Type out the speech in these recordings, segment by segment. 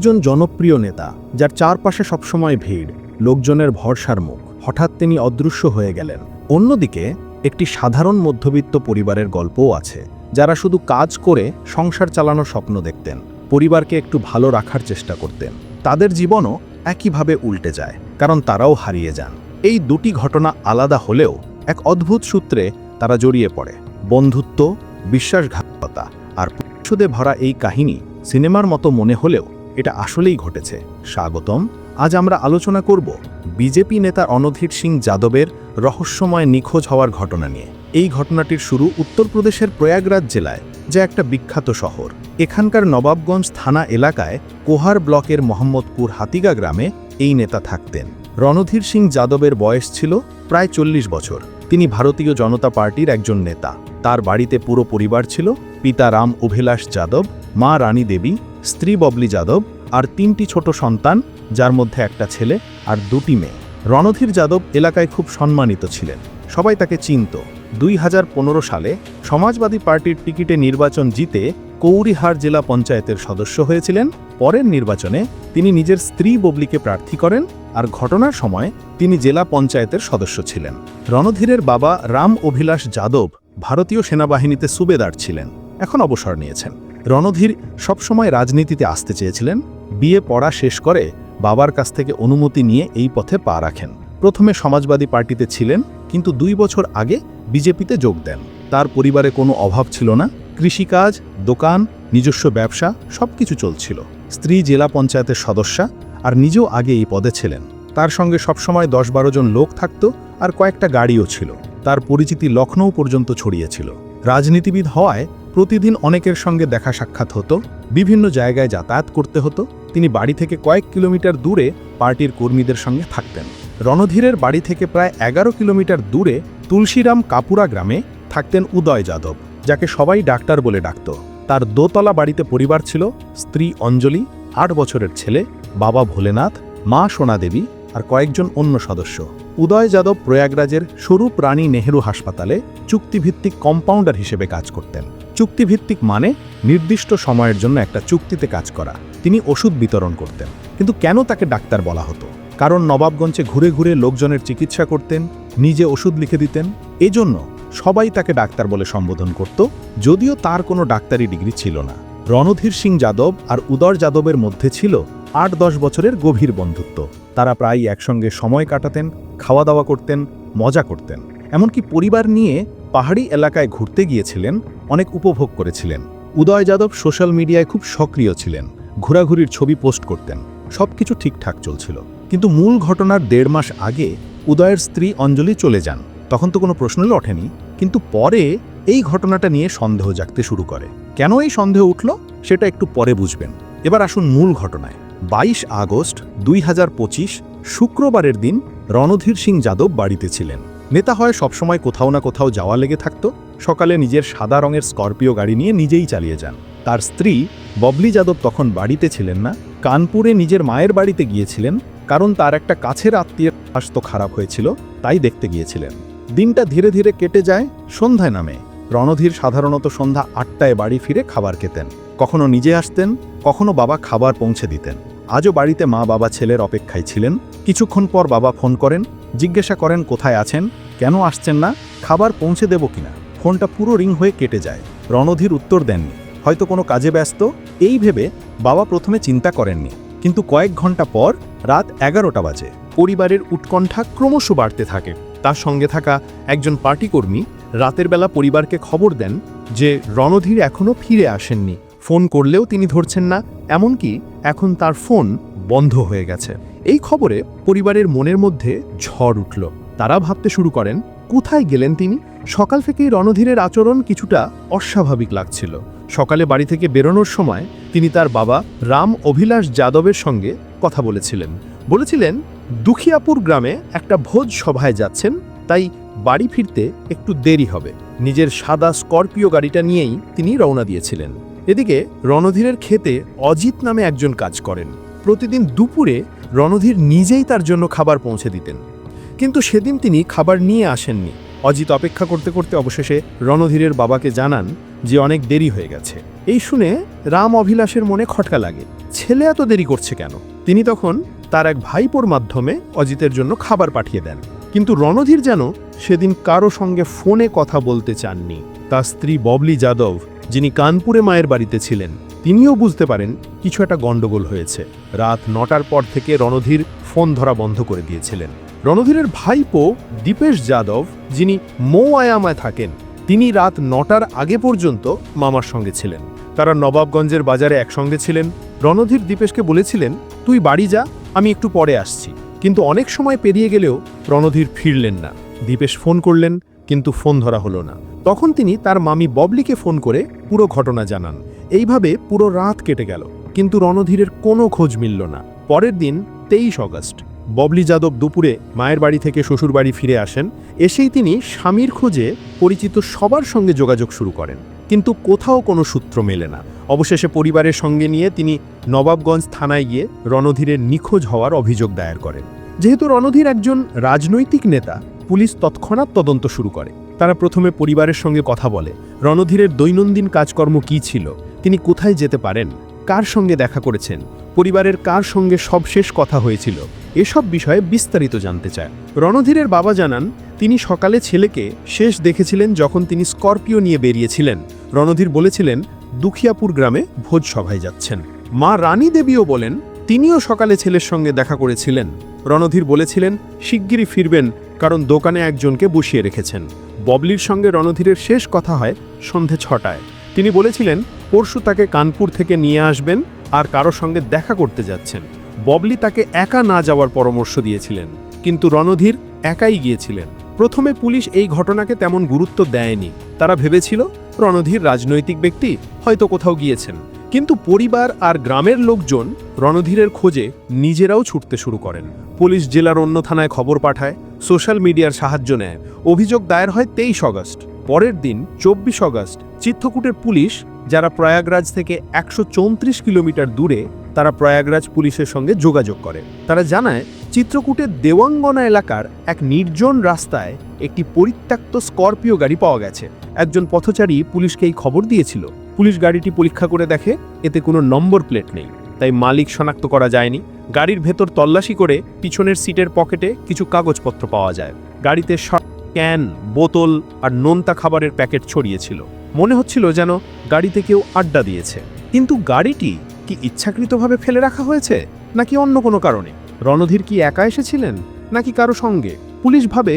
একজন জনপ্রিয় নেতা, যার চারপাশে সবসময় ভিড়, লোকজনের ভরসার মুখ, হঠাৎ তিনি অদৃশ্য হয়ে গেলেন। অন্যদিকে, একটি সাধারণ মধ্যবিত্ত পরিবারের গল্পও আছে, যারা শুধু কাজ করে সংসার চালানোর স্বপ্ন দেখতেন, পরিবারকে একটু ভালো রাখার চেষ্টা করতেন। তাদের জীবনও একইভাবে উল্টে যায়, কারণ তারাও হারিয়ে যান। এই দুটি ঘটনা আলাদা হলেও এক অদ্ভুত সূত্রে তারা জড়িয়ে পড়ে, বন্ধুত্ব, বিশ্বাসঘাতকতা আর সুদে ভরা এই কাহিনী সিনেমার মতো মনে হলেও এটা আসলেই ঘটেছে। স্বাগতম, আজ আমরা আলোচনা করব বিজেপি নেতা অনধীর সিং যাদবের রহস্যময় নিখোঁজ হওয়ার ঘটনা নিয়ে। এই ঘটনাটির শুরু উত্তরপ্রদেশের প্রয়াগরাজ জেলায়, যা একটা বিখ্যাত শহর। এখানকার নবাবগঞ্জ থানা এলাকায় কোহার ব্লকের মোহাম্মদপুর হাতিগা গ্রামে এই নেতা থাকতেন। রণধীর সিং যাদবের বয়স ছিল প্রায় চল্লিশ বছর। তিনি ভারতীয় জনতা পার্টির একজন নেতা। তার বাড়িতে পুরো পরিবার ছিল। পিতা রাম অভিলাষ যাদব, মা রানী দেবী, স্ত্রী ববলি যাদব আর তিনটি ছোট সন্তান, যার মধ্যে একটা ছেলে আর দুটি মেয়ে। রণধীর যাদব এলাকায় খুব সম্মানিত ছিলেন। সবাই তাকে চিনত। দুই হাজার পনেরো সালে সমাজবাদী পার্টির টিকিটে নির্বাচন জিতে কৌরিহার জেলা পঞ্চায়েতের সদস্য হয়েছিলেন। পরের নির্বাচনে তিনি নিজের স্ত্রী ববলিকে প্রার্থী করেন আর ঘটনার সময় তিনি জেলা পঞ্চায়েতের সদস্য ছিলেন। রণধীরের বাবা রাম অভিলাষ যাদব ভারতীয় সেনাবাহিনীতে সুবেদার ছিলেন। এখন অবসর নিয়েছেন। রণধীর সবসময় রাজনীতিতে আসতে চেয়েছিলেন। বিয়ে পড়া শেষ করে বাবার কাছ থেকে অনুমতি নিয়ে এই পথে পা রাখেন। প্রথমে সমাজবাদী পার্টিতে ছিলেন, কিন্তু দুই বছর আগে বিজেপিতে যোগ দেন। তার পরিবারে কোনো অভাব ছিল না। কৃষিকাজ, দোকান, নিজস্ব ব্যবসা, সবকিছু চলছিল। স্ত্রী জেলা পঞ্চায়েতের সদস্যা আর নিজেও আগে এই পদে ছিলেন। তার সঙ্গে সবসময় দশ বারো জন লোক থাকত আর কয়েকটা গাড়িও ছিল। তার পরিচিতি লখনৌ পর্যন্ত ছড়িয়েছিল। রাজনীতিবিদ হওয়ায় প্রতিদিন অনেকের সঙ্গে দেখা সাক্ষাৎ হতো, বিভিন্ন জায়গায় যাতায়াত করতে হতো তিনি বাড়ি থেকে কয়েক কিলোমিটার দূরে পার্টির কর্মীদের সঙ্গে থাকতেন। রণধীরের বাড়ি থেকে প্রায় এগারো কিলোমিটার দূরে তুলসীরাম কাপুরা গ্রামে থাকতেন উদয় যাদব, যাকে সবাই ডাক্তার বলে ডাকত। তার দোতলা বাড়িতে পরিবার ছিল, স্ত্রী অঞ্জলি, আট বছরের ছেলে, বাবা ভোলেনাথ, মা সোনাদেবী আর কয়েকজন অন্য সদস্য। উদয় যাদব প্রয়াগরাজের স্বরূপ রানী নেহেরু হাসপাতালে চুক্তিভিত্তিক কম্পাউন্ডার হিসেবে কাজ করতেন। চুক্তিভিত্তিক মানে নির্দিষ্ট সময়ের জন্য একটা চুক্তিতে কাজ করা। তিনি ওষুধ বিতরণ করতেন। কিন্তু কেন তাকে ডাক্তার বলা হতো? কারণ নবাবগঞ্জে ঘুরে ঘুরে লোকজনের চিকিৎসা করতেন, নিজে ওষুধ লিখে দিতেন। এজন্য সবাই তাকে ডাক্তার বলে সম্বোধন করত, যদিও তার কোনো ডাক্তারি ডিগ্রি ছিল না। রণধীর সিং যাদব আর উদর যাদবের মধ্যে ছিল আট দশ বছরের গভীর বন্ধুত্ব। তারা প্রায় একসঙ্গে সময় কাটাতেন খাওয়া দাওয়া করতেন, মজা করতেন। এমনকি পরিবার নিয়ে পাহাড়ি এলাকায় ঘুরতে গিয়েছিলেন, অনেক উপভোগ করেছিলেন। উদয় যাদব সোশ্যাল মিডিয়ায় খুব সক্রিয় ছিলেন, ঘোরাঘুরির ছবি পোস্ট করতেন, সবকিছু ঠিকঠাক চলছিল। কিন্তু মূল ঘটনার দেড় মাস আগে উদয়ের স্ত্রী অঞ্জলি চলে যান। তখন তো কোনো প্রশ্নই ওঠেনি, কিন্তু পরে এই ঘটনাটা নিয়ে সন্দেহ জাগতে শুরু করে। কেন এই সন্দেহ উঠল, সেটা একটু পরে বুঝবেন। এবার আসুন মূল ঘটনায়। বাইশ আগস্ট দুই হাজার পঁচিশ শুক্রবারের দিন রণধীর সিং যাদব বাড়িতে ছিলেন। নেতা হয় সবসময় কোথাও না কোথাও যাওয়া লেগে থাকত। সকালে নিজের সাদা রঙের স্করপিও গাড়ি নিয়ে নিজেই চালিয়ে যান। তার স্ত্রী ববলি যাদব তখন বাড়িতে ছিলেন না। কানপুরে নিজের মায়ের বাড়িতে গিয়েছিলেন, কারণ তার একটা কাছের আত্মীয়ের স্বাস্থ্য খারাপ হয়েছিল, তাই দেখতে গিয়েছিলেন। দিনটা ধীরে ধীরে কেটে যায়, সন্ধ্যায় নামে। রণধীর সাধারণত সন্ধ্যা আটটায় বাড়ি ফিরে খাবার খেতেন। কখনো নিজে আসতেন, কখনো বাবা খাবার পৌঁছে দিতেন। আজও বাড়িতে মা বাবা ছেলের অপেক্ষায় ছিলেন। কিছুক্ষণ পর বাবা ফোন করেন, জিজ্ঞাসা করেন, কোথায় আছেন? কেন আসছেন না? খাবার পৌঁছে দেব কিনা? ফোনটা পুরো রিং হয়ে কেটে যায়। রণধীর উত্তর দেননি। হয়তো কোনো কাজে ব্যস্ত? এই ভেবে বাবা প্রথমে চিন্তা করেননি। কিন্তু কয়েক ঘণ্টা পর রাত এগারোটা বাজে। পরিবারের উৎকণ্ঠা ক্রমশ বাড়তে থাকে। তার সঙ্গে থাকা একজন পার্টি কর্মী রাতের বেলা পরিবারকে খবর দেন যে রণধীর এখনও ফিরে আসেননি। ফোন করলেও তিনি ধরছেন না, এমনকি এখন তার ফোন বন্ধ হয়ে গেছে। এই খবরে পরিবারের মনের মধ্যে ঝড় উঠল। তারা ভাবতে শুরু করেন, কোথায় গেলেন তিনি? সকাল থেকেই রণধীরের আচরণ কিছুটা অস্বাভাবিক লাগছিল। সকালে বাড়ি থেকে বেরোনোর সময় তিনি তার বাবা রাম অভিলাষ যাদবের সঙ্গে কথা বলেছিলেন। বলেছিলেন, দুখিয়াপুর গ্রামে একটা ভোজ সভায় যাচ্ছেন, তাই বাড়ি ফিরতে একটু দেরি হবে। নিজের সাদা স্করপিও গাড়িটা নিয়েই তিনি রওনা দিয়েছিলেন। এদিকে রণধীরের ক্ষেতে অজিত নামে একজন কাজ করেন। প্রতিদিন দুপুরে রণধীর নিজেই তার জন্য খাবার পৌঁছে দিতেন। কিন্তু সেদিন তিনি খাবার নিয়ে আসেননি। অজিত অপেক্ষা করতে করতে অবশেষে রণধীরের বাবাকে জানান যে অনেক দেরি হয়ে গেছে। এই শুনে রাম অভিলাষের মনে খটকা লাগে। ছেলে এত দেরি করছে কেন? তিনি তখন তার এক ভাইপোর মাধ্যমে অজিতের জন্য খাবার পাঠিয়ে দেন। কিন্তু রণধীর যেন সেদিন কারও সঙ্গে ফোনে কথা বলতে চাননি। তার স্ত্রী ববলি যাদব যিনি কানপুরে মায়ের বাড়িতে ছিলেন, তিনিও বুঝতে পারেন কিছু একটা গণ্ডগোল হয়েছে। রাত নটার পর থেকে রণধীর ফোন ধরা বন্ধ করে দিয়েছিলেন। রণধীরের ভাইপো দীপেশ যাদব, যিনি মো মৌয়ামায় থাকেন, তিনি রাত নটার আগে পর্যন্ত মামার সঙ্গে ছিলেন। তারা নবাবগঞ্জের বাজারে একসঙ্গে ছিলেন। রণধীর দীপেশকে বলেছিলেন, তুই বাড়ি যা, আমি একটু পরে আসছি। কিন্তু অনেক সময় পেরিয়ে গেলেও রণধীর ফিরলেন না। দীপেশ ফোন করলেন, কিন্তু ফোন ধরা হলো না। তখন তিনি তার মামি ববলিকে ফোন করে পুরো ঘটনা জানান। এইভাবে পুরো রাত কেটে গেল, কিন্তু রণধীরের কোনো খোঁজ মিলল না। পরের দিন তেইশ অগস্ট, ববলি যাদব দুপুরে মায়ের বাড়ি থেকে শ্বশুর বাড়ি ফিরে আসেন। এসেই তিনি স্বামীর খোঁজে পরিচিত সবার সঙ্গে যোগাযোগ শুরু করেন। কিন্তু কোথাও কোনো সূত্র মেলে না। অবশেষে পরিবারের সঙ্গে নিয়ে তিনি নবাবগঞ্জ থানায় গিয়ে রণধীরের নিখোঁজ হওয়ার অভিযোগ দায়ের করেন। যেহেতু রণধীর একজন রাজনৈতিক নেতা, পুলিশ তৎক্ষণাৎ তদন্ত শুরু করে। তারা প্রথমে পরিবারের সঙ্গে কথা বলে, রণধীরের দৈনন্দিন কাজকর্ম কি ছিল, তিনি কোথায় যেতে পারেন, কার সঙ্গে দেখা করেছেন, পরিবারের কার সঙ্গে সবশেষ কথা হয়েছিল, এসব বিষয়ে বিস্তারিত জানতে চায়। রণধীরের বাবা জানান, তিনি সকালে ছেলেকে শেষ দেখেছিলেন যখন তিনি স্করপিও নিয়ে বেরিয়েছিলেন। রণধীর বলেছিলেন, দুখিয়াপুর গ্রামে ভোজ সভায় যাচ্ছেন। মা রানী দেবীও বলেন, তিনিও সকালে ছেলের সঙ্গে দেখা করেছিলেন। রণধীর বলেছিলেন, শিগগিরই ফিরবেন, কারণ দোকানে একজনকে বসিয়ে রেখেছেন। ববলির সঙ্গে রণধীরের শেষ কথা হয় সন্ধে ছটায়। তিনি বলেছিলেন, পরশু তাকে কানপুর থেকে নিয়ে আসবেন আর কারও সঙ্গে দেখা করতে যাচ্ছেন। ববলি তাকে একা না যাওয়ার পরামর্শ দিয়েছিলেন, কিন্তু রণধীর একাই গিয়েছিলেন। প্রথমে পুলিশ এই ঘটনাকে তেমন গুরুত্ব দেয়নি। তারা ভেবেছিল, রণধীর রাজনৈতিক ব্যক্তি, হয়তো কোথাও গিয়েছেন। কিন্তু পরিবার আর গ্রামের লোকজন রণধীরের খোঁজে নিজেরাও ছুটতে শুরু করেন। পুলিশ জেলার অন্য থানায় খবর পাঠায়, সোশ্যাল মিডিয়ার সাহায্য নেয়। অভিযোগ দায়ের হয় তেইশ অগস্ট। পরের দিন চব্বিশ অগস্ট চিত্রকূটের পুলিশ, যারা প্রয়াগরাজ থেকে একশো চৌত্রিশ কিলোমিটার দূরে, তারা প্রয়াগরাজ পুলিশের সঙ্গে যোগাযোগ করে। তারা জানায় চিত্রকূটের দেওয়াঙ্গনা এলাকার এক নির্জন রাস্তায় একটি পরিত্যক্ত স্করপিও গাড়ি পাওয়া গেছে। একজন পথচারী পুলিশকে এই খবর দিয়েছিল। পুলিশ গাড়িটি পরীক্ষা করে দেখে এতে কোনো নম্বর প্লেট নেই। তাই মালিক শনাক্ত করা যায়নি। গাড়ির ভেতর তল্লাশি করে পিছনের সিটের পকেটে কিছু কাগজপত্র পাওয়া যায়। গাড়িতে ক্যান, বোতল আর নোনতা খাবারের প্যাকেট ছড়িয়েছিল মনে হচ্ছিল যেন গাড়িতে কেউ আড্ডা দিয়েছে। কিন্তু গাড়িটি কি ইচ্ছাকৃতভাবে ফেলে রাখা হয়েছে, নাকি অন্য কোনো কারণে? রণধীর কি একা এসেছিলেন, নাকি কারও সঙ্গে? পুলিশ ভাবে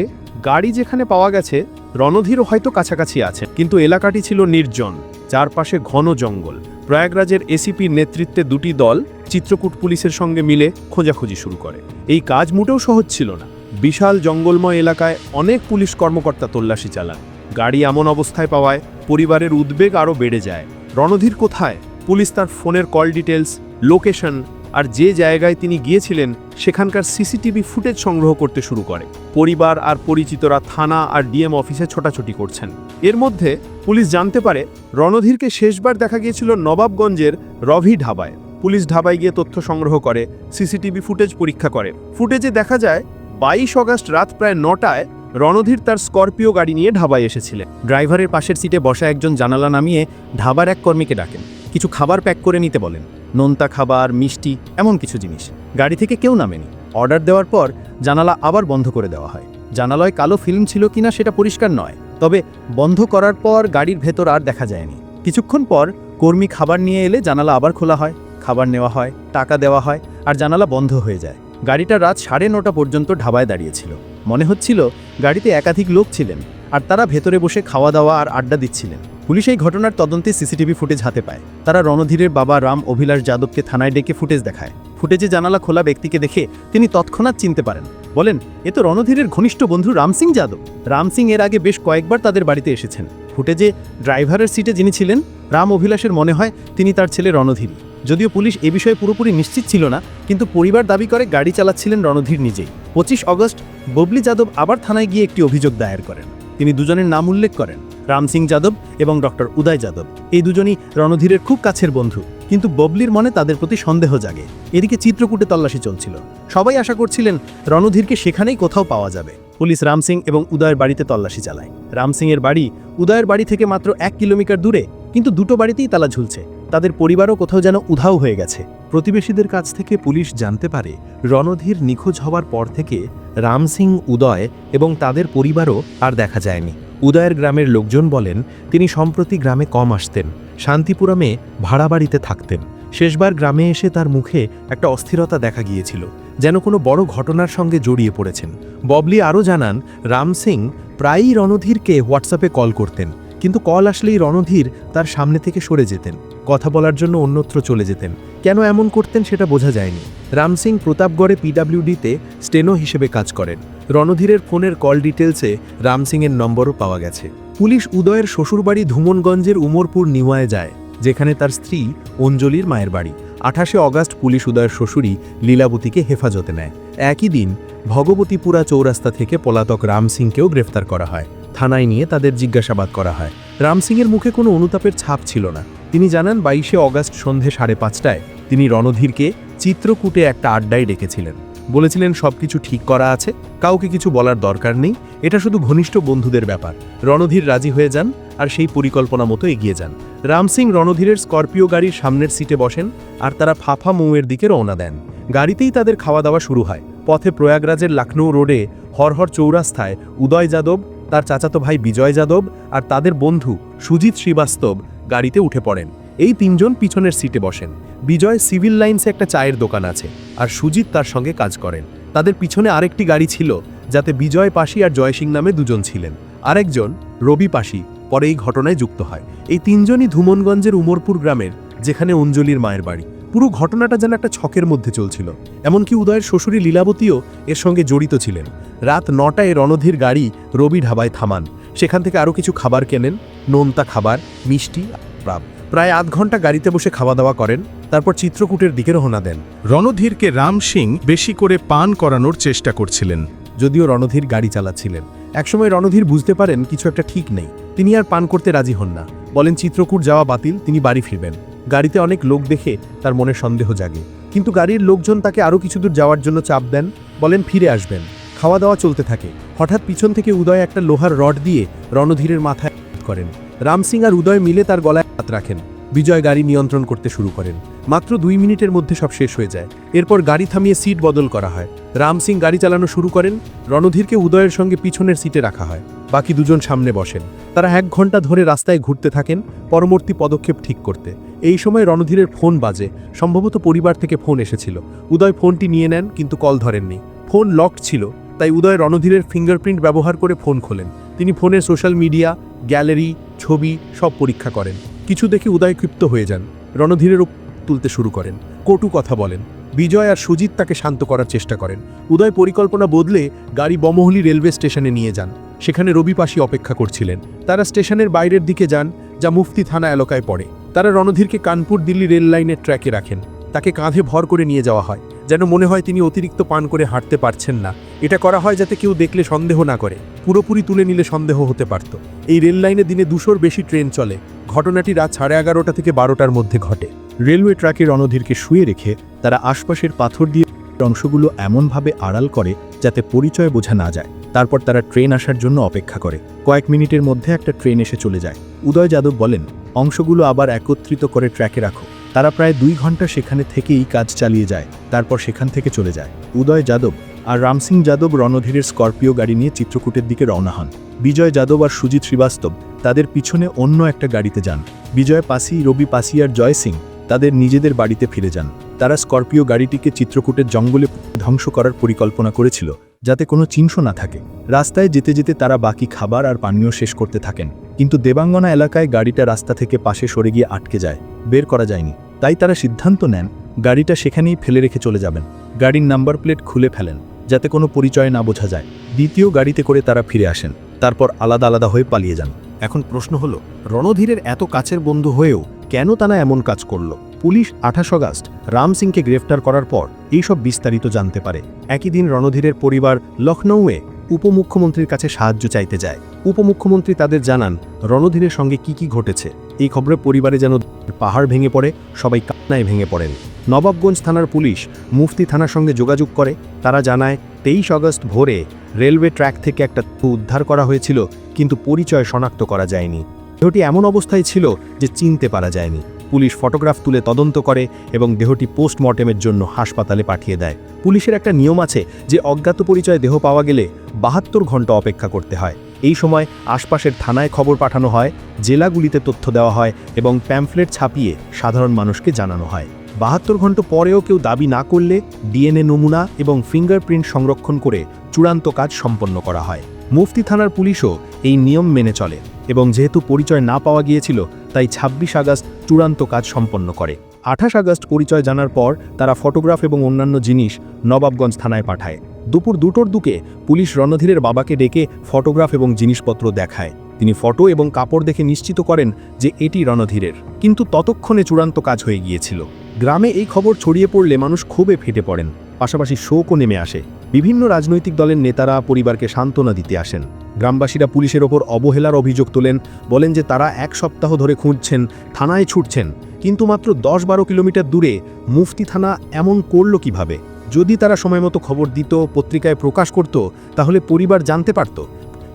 গাড়ি যেখানে পাওয়া গেছে, রণধীরও হয়তো কাছাকাছি আছে, কিন্তু এলাকাটি ছিল নির্জন। চারপাশে ঘন জঙ্গল। প্রয়াগরাজের এসিপির নেতৃত্বে দুটি দল চিত্রকূট পুলিশের সঙ্গে মিলে খোঁজাখুঁজি শুরু করে। এই কাজ মোটেও সহজ ছিল না। বিশাল জঙ্গলময় এলাকায় অনেক পুলিশ কর্মকর্তা তল্লাশি চালান। গাড়ি এমন অবস্থায় পাওয়ায় পরিবারের উদ্বেগ আরও বেড়ে যায়। রণধীর কোথায়? পুলিশ তার ফোনের কল ডিটেলস লোকেশন আর যে জায়গায় তিনি গিয়েছিলেন, সেখানকার সিসিটিভি ফুটেজ সংগ্রহ করতে শুরু করে। পরিবার আর পরিচিতরা থানা আর ডিএম অফিসে ছোটাছুটি করছেন। এর মধ্যে পুলিশ জানতে পারে, রণধীরকে শেষবার দেখা গিয়েছিল নবাবগঞ্জের রভি ঢাবায়। পুলিশ ঢাবায় গিয়ে তথ্য সংগ্রহ করে, সিসিটিভি ফুটেজ পরীক্ষা করে। ফুটেজে দেখা যায়, বাইশ অগস্ট রাত প্রায় নটায় রণধীর তার স্করপিও গাড়ি নিয়ে ঢাবায় এসেছিলেন। ড্রাইভারের পাশের সিটে বসা একজন জানালা নামিয়ে ঢাবার এক কর্মীকে ডাকেন। কিছু খাবার প্যাক করে নিতে বলেন। নোনতা খাবার, মিষ্টি, এমন কিছু জিনিস। গাড়ি থেকে কেউ নামেনি। অর্ডার দেওয়ার পর জানালা আবার বন্ধ করে দেওয়া হয়। জানালায় কালো ফিল্ম ছিল কিনা সেটা পরিষ্কার নয়। তবে বন্ধ করার পর গাড়ির ভেতর আর দেখা যায়নি। কিছুক্ষণ পর কর্মী খাবার নিয়ে এলে জানালা আবার খোলা হয়। খাবার নেওয়া হয়, টাকা দেওয়া হয় আর জানালা বন্ধ হয়ে যায়। গাড়িটা রাত সাড়ে নটা পর্যন্ত ঢাবায় দাঁড়িয়েছিল। মনে হচ্ছিল গাড়িতে একাধিক লোক ছিলেন আর তারা ভেতরে বসে খাওয়া দাওয়া আর আড্ডা দিচ্ছিলেন। পুলিশ এই ঘটনার তদন্তে সিসিটিভি ফুটেজ হাতে পায়। তারা রণধীরের বাবা রাম অভিলাষ যাদবকে থানায় ডেকে ফুটেজ দেখায়। ফুটেজে জানালা খোলা ব্যক্তিকে দেখে তিনি তৎক্ষণাৎ চিনতে পারেন। বলেন, এ তো রণধীরের ঘনিষ্ঠ বন্ধু রাম সিং যাদব। রাম সিং এর আগে বেশ কয়েকবার তাদের বাড়িতে এসেছেন। ফুটেজে ড্রাইভারের সিটে যিনি ছিলেন, রাম অভিলাষের মনে হয় তিনি তার ছেলে রণধীর যদিও পুলিশ এ বিষয়ে পুরোপুরি নিশ্চিত ছিল না, কিন্তু পরিবার দাবি করে গাড়ি চালাচ্ছিলেন রণধীর নিজেই। পঁচিশ অগস্ট, ববলি যাদব আবার থানায় গিয়ে একটি অভিযোগ দায়ের করেন। তিনি দুজনের নাম উল্লেখ করেন। রাম সিং যাদব এবং ডক্টর উদয় যাদব। এই দুজনই রণধীরের খুব কাছের বন্ধু, কিন্তু ববলির মনে তাদের প্রতি সন্দেহ জাগে। এদিকে চিত্রকূটে তল্লাশি চলছিল। সবাই আশা করছিলেন রণধীরকে সেখানেই কোথাও পাওয়া যাবে। পুলিশ রাম সিং এবং উদয়ের বাড়িতে তল্লাশি চালায়। রাম সিংয়ের বাড়ি উদয়ের বাড়ি থেকে মাত্র এক কিলোমিটার দূরে, কিন্তু দুটো বাড়িতেই তালা ঝুলছে। তাদের পরিবারও কোথাও যেন উধাও হয়ে গেছে। প্রতিবেশীদের কাছ থেকে পুলিশ জানতে পারে রণধীর নিখোঁজ হওয়ার পর থেকে রাম সিং উদয় এবং তাদের পরিবারও আর দেখা যায়নি। উদয়ের গ্রামের লোকজন বলেন, তিনি সম্প্রতি গ্রামে কম আসতেন। শান্তিপুরমে ভাড়া বাড়িতে থাকতেন। শেষবার গ্রামে এসে তার মুখে একটা অস্থিরতা দেখা গিয়েছিল, যেন কোনো বড় ঘটনার সঙ্গে জড়িয়ে পড়েছেন। ববলি আরও জানান, রাম সিং প্রায়ই রণধীরকে হোয়াটসঅ্যাপে কল করতেন, কিন্তু কল আসলেই রণধীর তার সামনে থেকে সরে যেতেন। কথা বলার জন্য অন্যত্র চলে যেতেন। কেন এমন করতেন সেটা বোঝা যায়নি। রাম সিং প্রতাপগড়ে পিডাব্লিউডিতে স্টেনো হিসেবে কাজ করেন। রণধীরের ফোনের কল ডিটেলসে রাম সিংয়ের নম্বরও পাওয়া গেছে। পুলিশ উদয়ের শ্বশুরবাড়ি ধুমনগঞ্জের উমরপুর নিওয়ায় যায়, যেখানে তার স্ত্রী অঞ্জলির মায়ের বাড়ি। আঠাশে অগাস্ট পুলিশ উদয়ের শ্বশুরই লীলাবতীকে হেফাজতে নেয়। একই দিন ভগবতীপুরা চৌরাস্তা থেকে পলাতক রাম সিংকেও গ্রেফতার করা হয়। থানায় নিয়ে তাদের জিজ্ঞাসাবাদ করা হয়। রাম সিংয়ের মুখে কোনো অনুতাপের ছাপ ছিল না। তিনি জানান, বাইশে অগাস্ট সন্ধে সাড়ে পাঁচটায় তিনি রণধীরকে চিত্রকূটে একটা আড্ডায় ডেকেছিলেন। বলেছিলেন, সবকিছু ঠিক করা আছে, কাউকে কিছু বলার দরকার নেই, এটা শুধু ঘনিষ্ঠ বন্ধুদের ব্যাপার। রণধীর রাজি হয়ে যান আর সেই পরিকল্পনা মতো এগিয়ে যান। রাম সিং রণধীরের স্করপিও গাড়ির সামনের সিটে বসেন আর তারা ফাফা মৌয়ের দিকে রওনা দেন। গাড়িতেই তাদের খাওয়া দাওয়া শুরু হয়। পথে প্রয়াগরাজের লখনৌ রোডে হরহর চৌরাস্তায় উদয় যাদব, তার চাচাতো ভাই বিজয় যাদব আর তাদের বন্ধু সুজিত শ্রীবাস্তব গাড়িতে উঠে পড়েন। এই তিনজন পিছনের সিটে বসেন। বিজয় সিভিল লাইন্সে একটা চায়ের দোকান আছে আর সুজিত তার সঙ্গে কাজ করেন। তাদের পিছনে আরেকটি গাড়ি ছিল, যাতে বিজয় পাশি আর জয়সিং নামে দুজন ছিলেন। আরেকজন, রবি পাশি, পরে এই ঘটনায় যুক্ত হয়। এই তিনজনই ধুমনগঞ্জের উমরপুর গ্রামের, যেখানে অঞ্জলির মায়ের বাড়ি। পুরো ঘটনাটা যেন একটা ছকের মধ্যে চলছিল। এমনকি উদয়ের শ্বশুরী লীলাবতীও এর সঙ্গে জড়িত ছিলেন। রাত নটায় রণধীর গাড়ি রবি ঢাবায় থামান। সেখান থেকে আরও কিছু খাবার কেনেন নোনতা খাবার মিষ্টি প্রাপ প্রায় আধ ঘণ্টা গাড়িতে বসে খাওয়া দাওয়া করেন তারপর চিত্রকূটের দিকে রহনা দেন। রণধীরকে রাম সিং বেশি করে পান করানোর চেষ্টা করছিলেন। যদিও রণধীর গাড়ি চালাচ্ছিলেন। একসময় রণধীর বুঝতে পারেন কিছু একটা ঠিক নেই। তিনি আর পান করতে রাজি হন না। বলেন চিত্রকূট যাওয়া বাতিল তিনি বাড়ি ফিরবেন। গাড়িতে অনেক লোক দেখে তার মনে সন্দেহ জাগে। কিন্তু গাড়ির লোকজন তাকে আরও কিছু দূর যাওয়ার জন্য চাপ দেন। বলেন ফিরে আসবেন। খাওয়া দাওয়া চলতে থাকে। হঠাৎ পিছন থেকে উদয় একটা লোহার রড দিয়ে রণধীরের মাথায় করেন। রাম সিং আর উদয় মিলে তার গলায় হাত রাখেন। বিজয় গাড়ি নিয়ন্ত্রণ করতে শুরু করেন। মাত্র দুই মিনিটের মধ্যে সব শেষ হয়ে যায়। এরপর গাড়ি থামিয়ে সিট বদল করা হয়। রাম সিং গাড়ি চালানো শুরু করেন। রণধীরকে উদয়ের সঙ্গে পিছনের সিটে রাখা হয়। বাকি দুজন সামনে বসেন। তারা এক ঘণ্টা ধরে রাস্তায় ঘুরতে থাকেন পরবর্তী পদক্ষেপ ঠিক করতে। এই সময় রণধীরের ফোন বাজে। সম্ভবত পরিবার থেকে ফোন এসেছিল। উদয় ফোনটি নিয়ে নেন, কিন্তু কল ধরেননি। ফোন লকড ছিল। তাই উদয় রণধীরের ফিঙ্গারপ্রিন্ট ব্যবহার করে ফোন খোলেন। তিনি ফোনের সোশ্যাল মিডিয়া গ্যালারি ছবি সব পরীক্ষা করেন। কিছু দেখে উদয় ক্ষিপ্ত হয়ে যান। রণধীরের তুলতে শুরু করেন। কটু কথা বলেন। বিজয় আর সুজিত তাকে শান্ত করার চেষ্টা করেন। উদয় পরিকল্পনা বদলে গাড়ি বমহলি রেলওয়ে স্টেশনে নিয়ে যান। সেখানে রবি পাশি অপেক্ষা করছিলেন। তারা স্টেশনের বাইরের দিকে যান, যা মুফতি থানা এলাকায় পড়ে। তারা রণধীরকে কানপুর দিল্লি রেল লাইনের ট্র্যাকে রাখেন। তাকে কাঁধে ভর করে নিয়ে যাওয়া হয়। যেন মনে হয় তিনি অতিরিক্ত পান করে হাঁটতে পারছেন না। এটা করা হয় যাতে কেউ দেখলে সন্দেহ না করে। পুরোপুরি তুলে নিলে সন্দেহ হতে পারত। এই রেল লাইনে দিনে দুশোর বেশি ট্রেন চলে। ঘটনাটি রাত সাড়ে এগারোটা থেকে বারোটার মধ্যে ঘটে। রেলওয়ে ট্র্যাকে রণধীরকে শুয়ে রেখে তারা আশপাশের পাথর দিয়ে অংশগুলো এমনভাবে আড়াল করে যাতে পরিচয় বোঝা না যায়। তারপর তারা ট্রেন আসার জন্য অপেক্ষা করে। কয়েক মিনিটের মধ্যে একটা ট্রেন এসে চলে যায়। উদয় যাদব বলেন, অংশগুলো আবার একত্রিত করে ট্র্যাকে রাখো। তারা প্রায় দুই ঘণ্টা সেখানে থেকেই কাজ চালিয়ে যায়, তারপর সেখান থেকে চলে যায়। উদয় যাদব আর রামসিং যাদব রণধীরের স্করপিও গাড়ি নিয়ে চিত্রকূটের দিকে রওনা হন। বিজয় যাদব আর সুজিত শ্রীবাস্তব তাদের পিছনে অন্য একটা গাড়িতে যান। বিজয় পাসি, রবি পাসি আর জয় সিং তাদের নিজেদের বাড়িতে ফিরে যান। তারা স্করপিও গাড়িটিকে চিত্রকূটের জঙ্গলে ধ্বংস করার পরিকল্পনা করেছিল। যাতে কোনো চিহ্ন না থাকে। রাস্তায় যেতে যেতে তারা বাকি খাবার আর পানীয় শেষ করতে থাকেন। কিন্তু দেবাঙ্গনা এলাকায় গাড়িটা রাস্তা থেকে পাশে সরে গিয়ে আটকে যায়। বের করা যায়নি। তাই তারা সিদ্ধান্ত নেন, গাড়িটা সেখানেই ফেলে রেখে চলে যাবেন। গাড়ির নাম্বার প্লেট খুলে ফেলেন, যাতে কোনো পরিচয় না বোঝা যায়। দ্বিতীয় গাড়িতে করে তারা ফিরে আসেন। তারপর আলাদা আলাদা হয়ে পালিয়ে যান। এখন প্রশ্ন হলো, রণধীরের এত কাছের বন্ধু হয়েও কেন তারা এমন কাজ করল? পুলিশ আঠাশ অগাস্ট রাম সিংকে গ্রেফতার করার পর এইসব বিস্তারিত জানতে পারে। একই দিন রণধীরের পরিবার লখনৌয়ে উপমুখ্যমন্ত্রীর কাছে সাহায্য চাইতে যায়। উপমুখ্যমন্ত্রী তাদের জানান, রণধীরের সঙ্গে কি কি ঘটেছে? এই খবরে পরিবারে যেন পাহাড় ভেঙে পড়ে, সবাই কান্নায় ভেঙে পড়েন। নবাবগঞ্জ থানার পুলিশ মুফতি থানার সঙ্গে যোগাযোগ করে। তারা জানায়, তেইশ আগস্ট ভোরে রেলওয়ে ট্র্যাক থেকে একটা উদ্ধার করা হয়েছিল, কিন্তু পরিচয় শনাক্ত করা যায়নি। দেহটি এমন অবস্থায় ছিল যে চিনতে পারা যায়নি। পুলিশ ফটোগ্রাফ তুলে তদন্ত করে এবং দেহটি পোস্টমর্টেমের জন্য হাসপাতালে পাঠিয়ে দেয়। পুলিশের একটা নিয়ম আছে যে অজ্ঞাত পরিচয় দেহ পাওয়া গেলে বাহাত্তর ঘণ্টা অপেক্ষা করতে হয়। এই সময় আশপাশের থানায় খবর পাঠানো হয়, জেলাগুলিতে তথ্য দেওয়া হয় এবং প্যাম্ফলেট ছাপিয়ে সাধারণ মানুষকে জানানো হয়। বাহাত্তর ঘণ্টা পরেও কেউ দাবি না করলে ডিএনএ নমুনা এবং ফিঙ্গারপ্রিন্ট সংরক্ষণ করে চূড়ান্ত কাজ সম্পন্ন করা হয়। মুফতি থানার পুলিশও এই নিয়ম মেনে চলে এবং যেহেতু পরিচয় না পাওয়া গিয়েছিল, তাই ২৬ আগস্ট চূড়ান্ত কাজ সম্পন্ন করে। আঠাশ আগস্ট পরিচয় জানার পর তারা ফটোগ্রাফ এবং অন্যান্য জিনিস নবাবগঞ্জ থানায় পাঠায়। দুপুর দুটোর দুকে পুলিশ রণধীরের বাবাকে ডেকে ফটোগ্রাফ এবং জিনিসপত্র দেখায়। তিনি ফটো এবং কাপড় দেখে নিশ্চিত করেন যে এটি রণধীরের। কিন্তু ততক্ষণে চূড়ান্ত কাজ হয়ে গিয়েছিল। গ্রামে এই খবর ছড়িয়ে পড়লে মানুষ ক্ষোভে ফেটে পড়েন। পাশাপাশি শোকও নেমে আসে। বিভিন্ন রাজনৈতিক দলের নেতারা পরিবারকে সান্ত্বনা দিতে আসেন। গ্রামবাসীরা পুলিশের ওপর অবহেলার অভিযোগ তোলেন, বলেন যে তারা এক সপ্তাহ ধরে খুঁজছেন, থানায় ছুটছেন। কিন্তু মাত্র দশ বারো কিলোমিটার দূরে মুফতি থানা এমন করল কীভাবে? যদি তারা সময়মতো খবর দিত, পত্রিকায় প্রকাশ করত, তাহলে পরিবার জানতে পারত।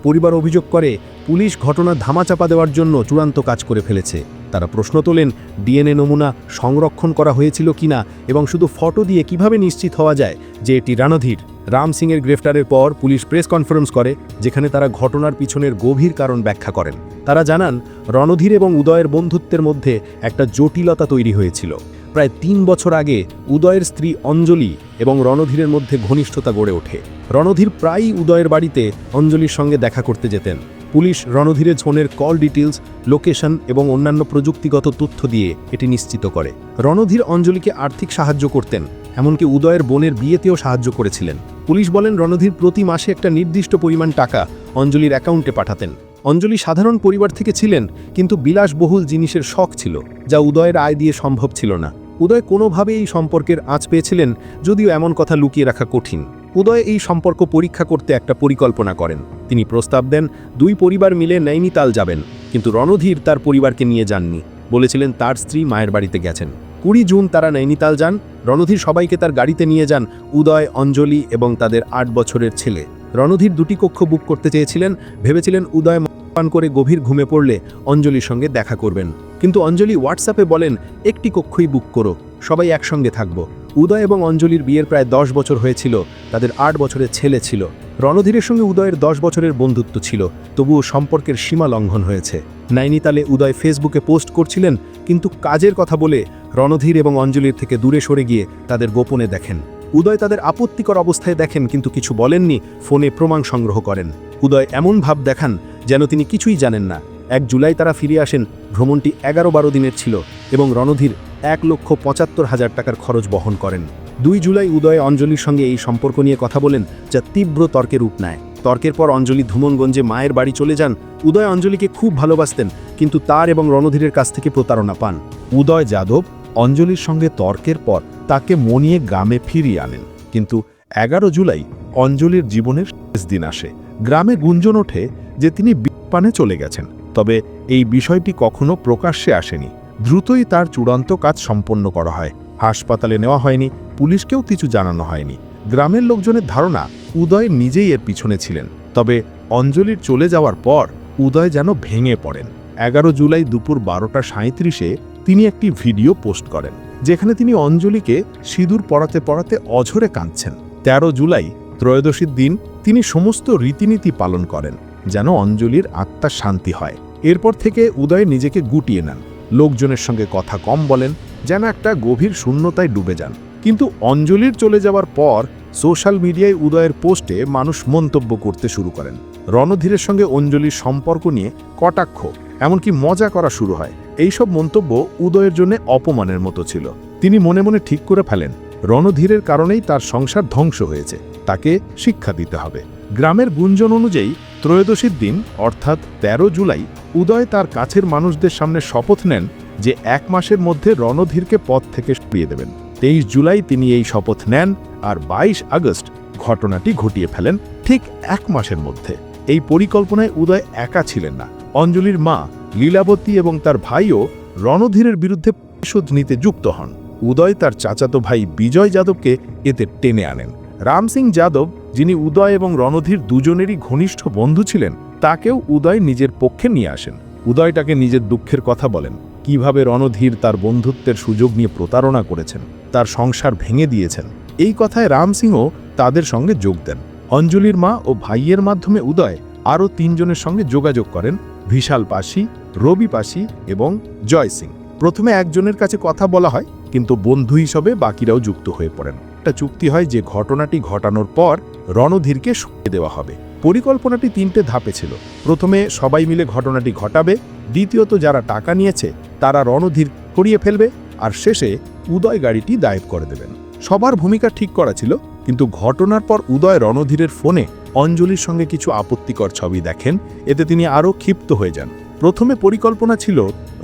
পরিবার অভিযোগ করে, পুলিশ ঘটনা ধামাচাপা দেওয়ার জন্য চূড়ান্ত কাজ করে ফেলেছে। তারা প্রশ্ন তোলেন, ডিএনএ নমুনা সংরক্ষণ করা হয়েছিল কিনা এবং শুধু ফটো দিয়ে কীভাবে নিশ্চিত হওয়া যায় যে এটি রানধীর রাম সিংয়ের গ্রেফতারের পর পুলিশ প্রেস কনফারেন্স করে, যেখানে তারা ঘটনার পিছনের গভীর কারণ ব্যাখ্যা করেন। তারা জানান, রণধীর এবং উদয়ের বন্ধুত্বের মধ্যে একটা জটিলতা তৈরি হয়েছিল। প্রায় তিন বছর আগে উদয়ের স্ত্রী অঞ্জলি এবং রণধীরের মধ্যে ঘনিষ্ঠতা গড়ে ওঠে। রণধীর প্রায়ই উদয়ের বাড়িতে অঞ্জলির সঙ্গে দেখা করতে যেতেন। পুলিশ রণধীরের ছোনের কল ডিটেলস লোকেশন এবং অন্যান্য প্রযুক্তিগত তথ্য দিয়ে এটি নিশ্চিত করে। রণধীর অঞ্জলিকে আর্থিক সাহায্য করতেন, এমনকি উদয়ের বোনের বিয়েতেও সাহায্য করেছিলেন। পুলিশ বলেন, রণধীর প্রতি মাসে একটা নির্দিষ্ট পরিমাণ টাকা অঞ্জলির অ্যাকাউন্টে পাঠাতেন। অঞ্জলি সাধারণ পরিবার থেকে ছিলেন, কিন্তু বিলাসবহুল জিনিসের শখ ছিল, যা উদয়ের আয় দিয়ে সম্ভব ছিল না। উদয় কোনোভাবে এই সম্পর্কের আঁচ পেয়েছিলেন, যদিও এমন কথা লুকিয়ে রাখা কঠিন। উদয় এই সম্পর্ক পরীক্ষা করতে একটা পরিকল্পনা করেন। তিনি প্রস্তাব দেন, দুই পরিবার মিলে নৈনিতাল যাবেন, কিন্তু রণধীর তার পরিবারকে নিয়ে যাননি। বলেছিলেন তার স্ত্রী মায়ের বাড়িতে গেছেন। কুড়ি জুন তারা নৈনিতাল যান, রণধীর সবাইকে তার গাড়িতে নিয়ে যান, উদয়, অঞ্জলি এবং তাদের আট বছরের ছেলে। রণধীর দুটি কক্ষ বুক করতে চেয়েছিলেন, ভেবেছিলেন উদয় পান করে গভীর ঘুমে পড়লে অঞ্জলির সঙ্গে দেখা করবেন। কিন্তু অঞ্জলি হোয়াটসঅ্যাপে বলেন, একটি কক্ষই বুক করো, সবাই একসঙ্গে থাকব। উদয় এবং অঞ্জলির বিয়ের প্রায় দশ বছর হয়েছিল, তাদের আট বছরের ছেলে ছিল। রণধীরের সঙ্গে উদয়ের দশ বছরের বন্ধুত্ব ছিল, তবুও সম্পর্কের সীমা লঙ্ঘন হয়েছে। নাইনিতালে উদয় ফেসবুকে পোস্ট করছিলেন, কিন্তু কাজের কথা বলে রণধীর এবং অঞ্জলির থেকে দূরে সরে গিয়ে তাদের গোপনে দেখেন। উদয় তাদের আপত্তিকর অবস্থায় দেখেন, কিন্তু কিছু বলেননি, ফোনে প্রমাণ সংগ্রহ করেন। উদয় এমন ভাব দেখান যেন তিনি কিছুই জানেন না। এক জুলাই তারা ফিরে আসেন, ভ্রমণটি এগারো বারো দিনের ছিল এবং রণধীর এক লক্ষ পঁচাত্তর হাজার টাকার খরচ বহন করেন। দুই জুলাই উদয় অঞ্জলির সঙ্গে এই সম্পর্ক নিয়ে কথা বলেন, যা তীব্র তর্কে রূপ নেয়। তর্কের পর অঞ্জলি ধুমনগঞ্জে মায়ের বাড়ি চলে যান। উদয় অঞ্জলিকে খুব ভালোবাসতেন, কিন্তু তার এবং রণধীরের কাছ থেকে প্রতারণা পান। উদয় যাদব অঞ্জলির সঙ্গে তর্কের পর তাকে মনিয়ে গ্রামে ফিরিয়ে আনেন। কিন্তু এগারো জুলাই অঞ্জলির জীবনের শেষ দিন আসে। গ্রামে গুঞ্জন ওঠে যে তিনি বিপানে চলে গেছেন, তবে এই বিষয়টি কখনো প্রকাশ্যে আসেনি। দ্রুতই তার চূড়ান্ত কাজ সম্পন্ন করা হয়। হাসপাতালে নেওয়া হয়নি, পুলিশকেও কিছু জানানো হয়নি। গ্রামের লোকজনের ধারণা, উদয় নিজেই এর পিছনে ছিলেন। তবে অঞ্জলির চলে যাওয়ার পর উদয় যেন ভেঙে পড়েন। এগারো জুলাই দুপুর বারোটা সাঁত্রিশে তিনি একটি ভিডিও পোস্ট করেন, যেখানে তিনি অঞ্জলিকে সিঁদুর পড়াতে পড়াতে অঝরে কাঁদছেন। ১৩ জুলাই ত্রয়োদশীর দিন তিনি সমস্ত রীতিনীতি পালন করেন। যেন অঞ্জলির আত্মা শান্তি হয়। এরপর থেকে উদয় নিজেকে গুটিয়ে নেন। লোকজনের সঙ্গে কথা কম বলেন, যেন একটা গভীর শূন্যতায় ডুবে যান। কিন্তু অঞ্জলির চলে যাওয়ার পর সোশ্যাল মিডিয়ায় উদয়ের পোস্টে মানুষ মন্তব্য করতে শুরু করেন। রণধীরের সঙ্গে অঞ্জলির সম্পর্ক নিয়ে কটাক্ষ, এমনকি মজা করা শুরু হয়। এইসব মন্তব্য উদয়ের জন্য অপমানের মতো ছিল। তিনি মনে মনে ঠিক করে ফেলেন, রণধীরের কারণেই তার সংসার ধ্বংস হয়েছে, তাকে শিক্ষা দিতে হবে। গ্রামের গুঞ্জন অনুযায়ী ত্রয়োদশীর দিন, অর্থাৎ ১৩ জুলাই, উদয় তার কাছের মানুষদের সামনে শপথ নেন যে এক মাসের মধ্যে রণধীরকে পথ থেকে সরিয়ে দেবেন। তেইশ জুলাই তিনি এই শপথ নেন আর ২২ আগস্ট ঘটনাটি ঘটিয়ে ফেলেন ঠিক এক মাসের মধ্যে। এই পরিকল্পনায় উদয় একা ছিলেন না। অঞ্জলির মা, লীলাবতী এবং তার ভাইও রণধীরের বিরুদ্ধে প্রতিশোধ নিতে যুক্ত হন। উদয় তার চাচাতো ভাই বিজয় যাদবকে এতে টেনে আনেন। রাম সিং যাদব যিনি উদয় এবং রণধীর দুজনেরই ঘনিষ্ঠ বন্ধু ছিলেন, তাকেও উদয় নিজের পক্ষে নিয়ে আসেন। উদয় তাকে নিজের দুঃখের কথা বলেন, কীভাবে রণধীর তার বন্ধুত্বের সুযোগ নিয়ে প্রতারণা করেছেন, তার সংসার ভেঙে দিয়েছেন। এই কথায় রাম সিংও তাদের সঙ্গে যোগ দেন। অঞ্জলির মা ও ভাইয়ের মাধ্যমে উদয় আরও তিনজনের সঙ্গে যোগাযোগ করেন, ভিশাল পাশি, রবি পাশি এবং জয় সিং। প্রথমে একজনের কাছে কথা বলা হয়, কিন্তু বন্ধু হিসেবে বাকিরাও যুক্ত হয়ে পড়েন। একটা চুক্তি হয় যে ঘটনাটি ঘটানোর পর রণধীরকে সরিয়ে দেওয়া হবে। পরিকল্পনাটি তিনটে ধাপে ছিল। প্রথমে সবাই মিলে ঘটনাটি ঘটাবে, দ্বিতীয়ত যারা টাকা নিয়েছে, তারা রণধীর করিয়ে ফেলবে আর শেষে উদয় গাড়িটি দায়েব করে দেবেন। সবার ভূমিকা ঠিক করা ছিল, কিন্তু ঘটনার পর উদয় রণধীরের ফোনে অঞ্জলির সঙ্গে কিছু আপত্তিকর ছবি দেখেন, এতে তিনি আরও ক্ষিপ্ত হয়ে যান। প্রথমে পরিকল্পনা ছিল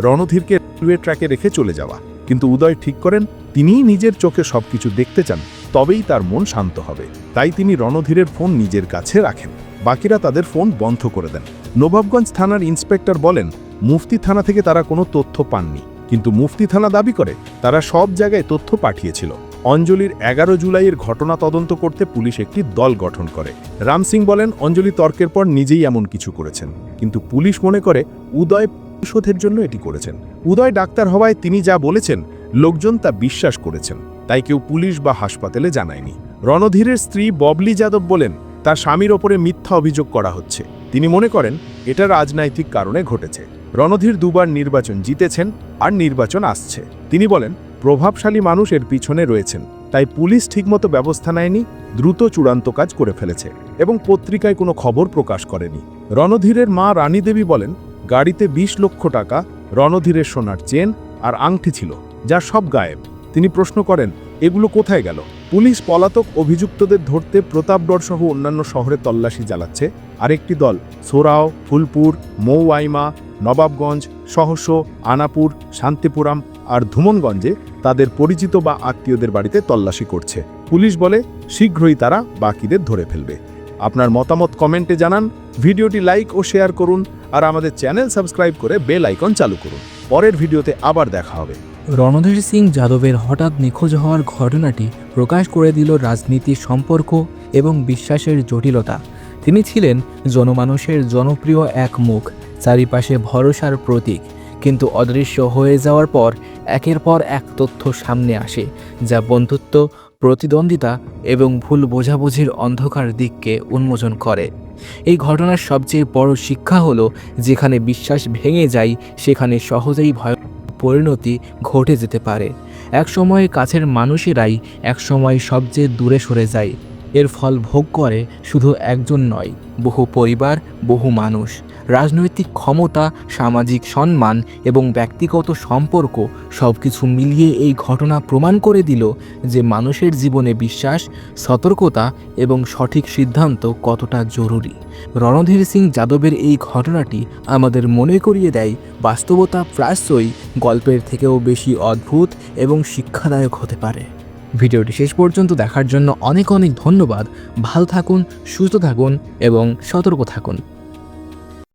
রণধীরকে রেলওয়ে ট্র্যাকে রেখে চলে যাওয়া, কিন্তু উদয় ঠিক করেন, তিনিই নিজের চোখে সবকিছু দেখতে চান। তবেই তার মন শান্ত হবে। তাই তিনি রণধীরের ফোন নিজের কাছে রাখেন। বাকিরা তাদের ফোন বন্ধ করে দেন। নবাবগঞ্জ থানার ইন্সপেক্টর বলেন, মুফতি থানা থেকে তারা কোনো তথ্য পাননি। কিন্তু মুফতি থানা দাবি করে, তারা সব জায়গায় তথ্য পাঠিয়েছিল। অঞ্জলির এগারো জুলাইয়ের ঘটনা তদন্ত করতে পুলিশ একটি দল গঠন করে। রাম সিং বলেন, অঞ্জলি তর্কের পর নিজেই এমন কিছু করেছেন। কিন্তু পুলিশ মনে করে, উদয় প্রতিশোধের জন্য এটি করেছেন। উদয় ডাক্তার হওয়ায় তিনি যা বলেছেন, লোকজন তা বিশ্বাস করেছেন। তাই কেউ পুলিশ বা হাসপাতালে জানায়নি। রণধীরের স্ত্রী ববলি যাদব বলেন, তার স্বামীর ওপরে মিথ্যা অভিযোগ করা হচ্ছে। তিনি মনে করেন, এটা রাজনৈতিক কারণে ঘটেছে। রণধীর দুবার নির্বাচন জিতেছেন আর নির্বাচন আসছে। তিনি বলেন, প্রভাবশালী মানুষ এর পিছনে রয়েছেন, তাই পুলিশ ঠিকমতো ব্যবস্থা নেয়নি, দ্রুত চূড়ান্ত কাজ করে ফেলেছে এবং পত্রিকায় কোনো খবর প্রকাশ করেনি। রণধীরের মা রানী দেবী বলেন, গাড়িতে ২০ লক্ষ টাকা, রণধীরের সোনার চেন আর আংটি ছিল, যা সব গায়েব। তিনি প্রশ্ন করেন, এগুলো কোথায় গেল? পুলিশ, পলাতক অভিযুক্তদের ধরতে প্রতাপগড় সহ অন্যান্য শহরে তল্লাশি চালাচ্ছে। আরেকটি দল, সোরাও, ফুলপুর, মৌয়াইমা, নবাবগঞ্জ সহস আনাপুর, শান্তিপুরাম আর ধুমনগঞ্জে তাদের পরিচিত বা আত্মীয়দের বাড়িতে তল্লাশি করছে। পুলিশ বলে, শীঘ্রই তারা বাকিদের ধরে ফেলবে। আপনার মতামত কমেন্টে জানান, ভিডিওটি লাইক ও শেয়ার করুন, আর আমাদের চ্যানেল সাবস্ক্রাইব করে বেল আইকন চালু করুন। পরের ভিডিওতে আবার দেখা হবে। রণধীর সিং যাদবের হঠাৎ নিখোঁজ হওয়ার ঘটনাটি প্রকাশ করে দিল রাজনীতির সম্পর্ক এবং বিশ্বাসের জটিলতা। তিনি ছিলেন জনমানুষের জনপ্রিয় এক মুখ, চারিপাশে ভরসার প্রতীক। কিন্তু অদৃশ্য হয়ে যাওয়ার পর, একের পর এক তথ্য সামনে আসে, যা বন্ধুত্ব, প্রতিদ্বন্দ্বিতা এবং ভুল বোঝাবুঝির অন্ধকার দিককে উন্মোচন করে। এই ঘটনার সবচেয়ে বড় শিক্ষা হলো, যেখানে বিশ্বাস ভেঙে যায়, সেখানে সহজেই ভয় পরিণতি ঘটে যেতে পারে। এক সময় কাছের মানুষেরাই এক সময় সবচেয়ে দূরে সরে যায়। এর ফল ভোগ করে শুধু একজন নয়, বহু পরিবার, বহু মানুষ। রাজনৈতিক ক্ষমতা, সামাজিক সম্মান এবং ব্যক্তিগত সম্পর্ক সব কিছু মিলিয়ে এই ঘটনা প্রমাণ করে দিল যে মানুষের জীবনে বিশ্বাস, সতর্কতা এবং সঠিক সিদ্ধান্ত কতটা জরুরি। রণধীর সিং যাদবের এই ঘটনাটি আমাদের মনে করিয়ে দেয়, বাস্তবতা প্রায়শই গল্পের থেকেও বেশি অদ্ভুত এবং শিক্ষাদায়ক হতে পারে। ভিডিওটি শেষ পর্যন্ত দেখার জন্য অনেক অনেক ধন্যবাদ। ভালো থাকুন, সুস্থ থাকুন এবং সতর্ক থাকুন।